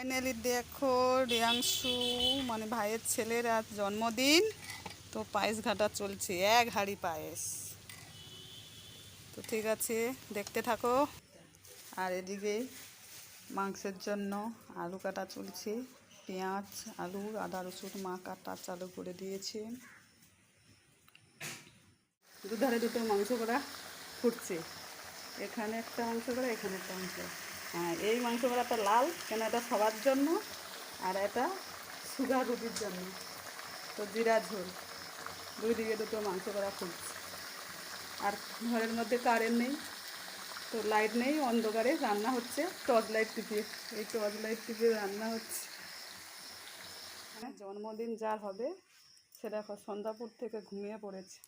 Finally দেখো, রিয়াংশু মানে ভাইয়ের ছেলের আজ জন্মদিন। তো পায়েস ঘাটা চলছে, এক হাড়ি পায়েস। তো ঠিক আছে, দেখতে থাকো। আর এদিকে মাংসের জন্য আলু কাটা চলছে, পেঁয়াজ, আলু, আদা, রসুন, মা কাটা চালু করে দিয়েছে। দুধারে দুটো মাংস করা ফুটছে। এখানে একটা মাংস করা, এখানে একটা মাংস। এই মাংস করাটা লাল, কেন এটা সবার জন্য? আর এটা সুগার রুটির জন্য। তো জিরা ঝোল। দুই দিকে দুটো মাংস করা ফুটছে। আর ঘরের মধ্যে কারেন্ট নেই, তো লাইট নেই, অন্ধকারে রান্না হচ্ছে টর্চ লাইট টিপিয়ে। এই টর্চ লাইট টিপিয়ে রান্না হচ্ছে। হ্যাঁ জন্মদিন যার হবে, সে দেখো সন্ধ্যাপুর থেকে ঘুমিয়ে পড়েছে।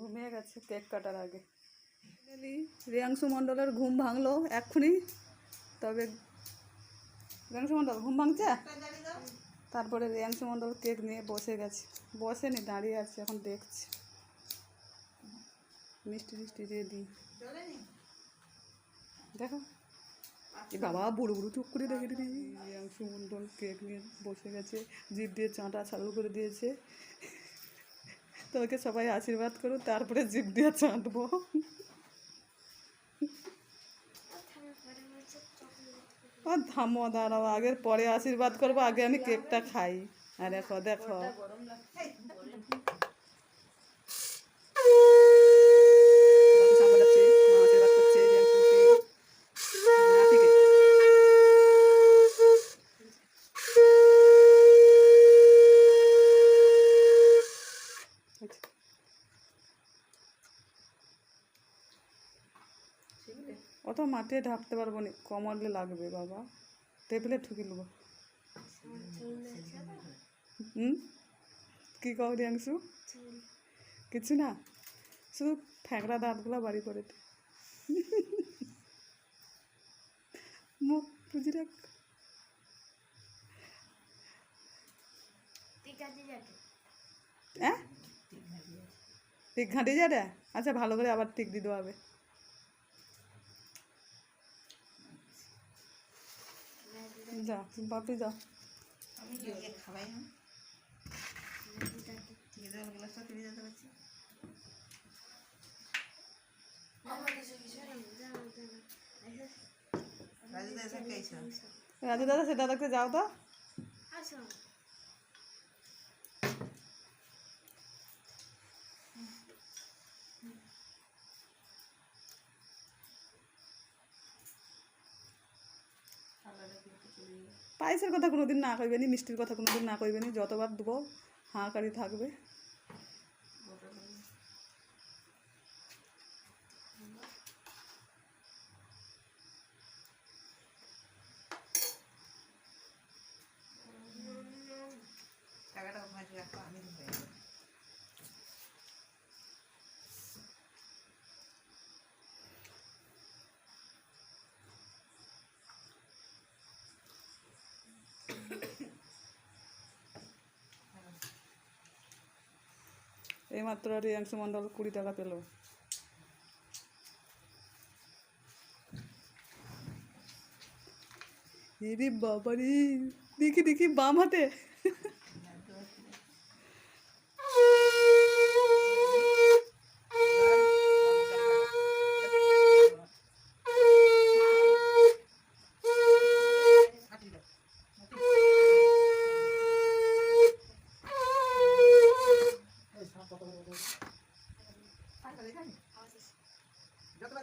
ঘুমিয়ে গেছে কেক কাটার আগে। Finally, রিয়াংশু মণ্ডলের ঘুম ভাঙলো এক্ষুনি। তবে রিয়াংশু মণ্ডল ঘুম ভাঙছে? তারপরে রিয়াংশু মণ্ডল কেক নিয়ে বসে গেছে। বসেনি দাঁড়িয়ে আছে এখন দেখছি। মিষ্টি মিষ্টি দিয়ে দিই। দেখো। এ বাবা বুড়ো বুড়ো চুপ করে দেখে দিবি। রিয়াংশু মণ্ডল কেক নিয়ে বসে গেছে জিভ দিয়ে চাঁটা চালু করে দিয়েছে। তোকে সবাই আশীর্বাদ করো তারপরে জিভ দিয়ে চাঁটবো ও থামো দাঁড়াও আগের পরে আশীর্বাদ করব আগে আমি কেকটা খাই। আরে দেখো দেখো। অত মাঠে ঢাকতে পারব না। কমলে লাগবে বাবা। টেবিলে ঠুকি নেব। হুম? কী কও রিয়াংশু? কিছু না। শুধু ফ্যাঁকড়া দাঁতগুলো বাড়ি করে। মুখ বুঝি রাখ। হ্যাঁ? টিক ঘাঁটি আচ্ছা ভালো করে আবার টিক দিতে হবে। যা বাপি আমি না খেয়েছো? রাজু দাদা সেটা দেখতে যাও তো। পায়েসের কথা কোনোদিন না কইবেনি মিষ্টির কথা কোনোদিন না কইবেনি যতবার দেবো হাঁকারি থাকবে। এইমাত্র রিয়াংশু মণ্ডল কুড়ি টাকা পেল। এরে বাবারে দেখি দেখি বাম হাতে কাটি দাও। যতবার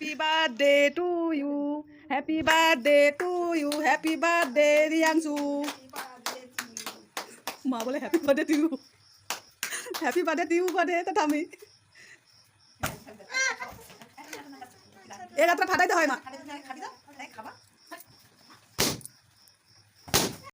happy birthday to you happy birthday to you happy birthday Riyanshu মা বলে happy birthday to you happy birthday to you birthday তো থামি এ রাত্রে ফাটাইতে হয় না। খাবা